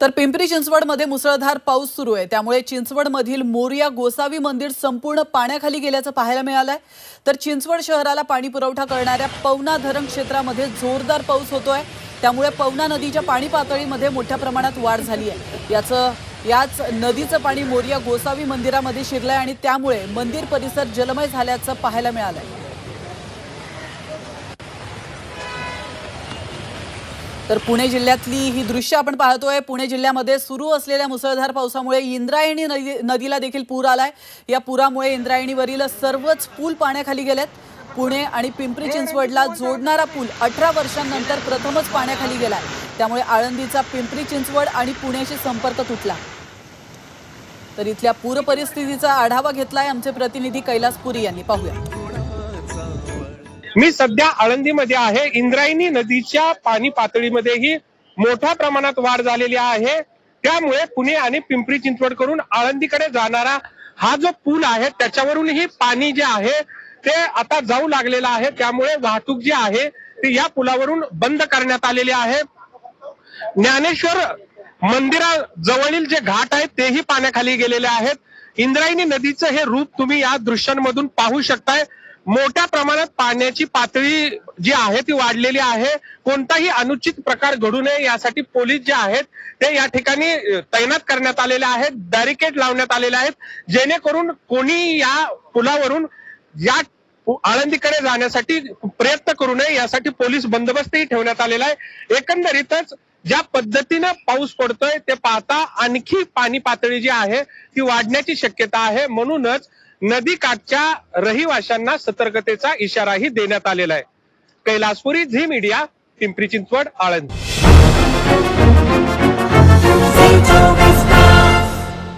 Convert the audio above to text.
तर पिंपरी चिंचवडमध्ये मुसळधार पाऊस सुरू आहे. त्यामुळे चिंचवडमधील मोरिया गोसावी मंदिर संपूर्ण पाण्याखाली गेल्याचं पाहायला मिळालं आहे तर चिंचवड शहराला पाणी पुरवठा करणाऱ्या पवना धरण क्षेत्रामध्ये जोरदार पाऊस होतो आहे त्यामुळे पवना नदीच्या पाणी पातळीमध्ये मोठ्या प्रमाणात वाढ झाली आहे याचं याच नदीचं पाणी मोरिया गोसावी मंदिरामध्ये शिरलं आहे आणि त्यामुळे मंदिर परिसर जलमय झाल्याचं पाहायला मिळालं आहे तर पुणे जिल्ह्यातली ही दृश्य आपण पाहतोय. पुणे जिल्ह्यामध्ये सुरू असलेल्या मुसळधार पावसामुळे इंद्रायणी नदी नदीला देखील पूर आलाय. या पुरामुळे इंद्रायणीवरील सर्वच पूल पाण्याखाली गेलेत. पुणे आणि पिंपरी चिंचवडला जोडणारा पूल अठरा वर्षांनंतर प्रथमच पाण्याखाली गेलाय. त्यामुळे आळंदीचा पिंपरी चिंचवड आणि पुण्याशी संपर्क तुटला. तर इथल्या पूर परिस्थितीचा आढावा घेतलाय आमचे प्रतिनिधी कैलास पुरी यांनी. पाहूया. मी सध्या आळंदीमध्ये आहे. इंद्रायणी नदीच्या पाणी पातळीमध्येही मोठ्या प्रमाणात वाढ झालेली आहे. त्यामुळे पुणे आणि पिंपरी चिंचवड करून आळंदीकडे जाणारा हा जो पूल आहे त्याच्यावरूनही पाणी जे आहे ते आता जाऊ लागलेलं आहे. त्यामुळे वाहतूक जी आहे ती या पुलावरून बंद करण्यात आलेली आहे. ज्ञानेश्वर मंदिराजवळील जे घाट आहेत तेही पाण्याखाली गेलेले आहेत. इंद्रायणी नदीचं हे रूप तुम्ही या दृश्यांमधून पाहू शकताय. मोठ्या प्रमाणात पाण्याची पातळी जी आहे ती वाढलेली आहे. कोणताही अनुचित प्रकार घडू नये यासाठी पोलीस जे आहेत ते या ठिकाणी तैनात करण्यात आलेले आहेत बॅरिकेड लावण्यात आलेले आहेत. जेणेकरून कोणी या पुलावरून या आळंदीकडे जाण्यासाठी प्रयत्न करू नये यासाठी पोलीस बंदोबस्तही ठेवण्यात आलेला आहे. एकंदरीतच ज्या पद्धतीनं पाऊस पडतोय ते पाहता आणखी पाणी पातळी जी आहे ती वाढण्याची शक्यता आहे. म्हणूनच नदी काठच्या रहिवाशांना सतर्कतेचा इशाराही देण्यात आलेला आहे. Kailaspuri Zee media Pimpri Chinchwad Alandi.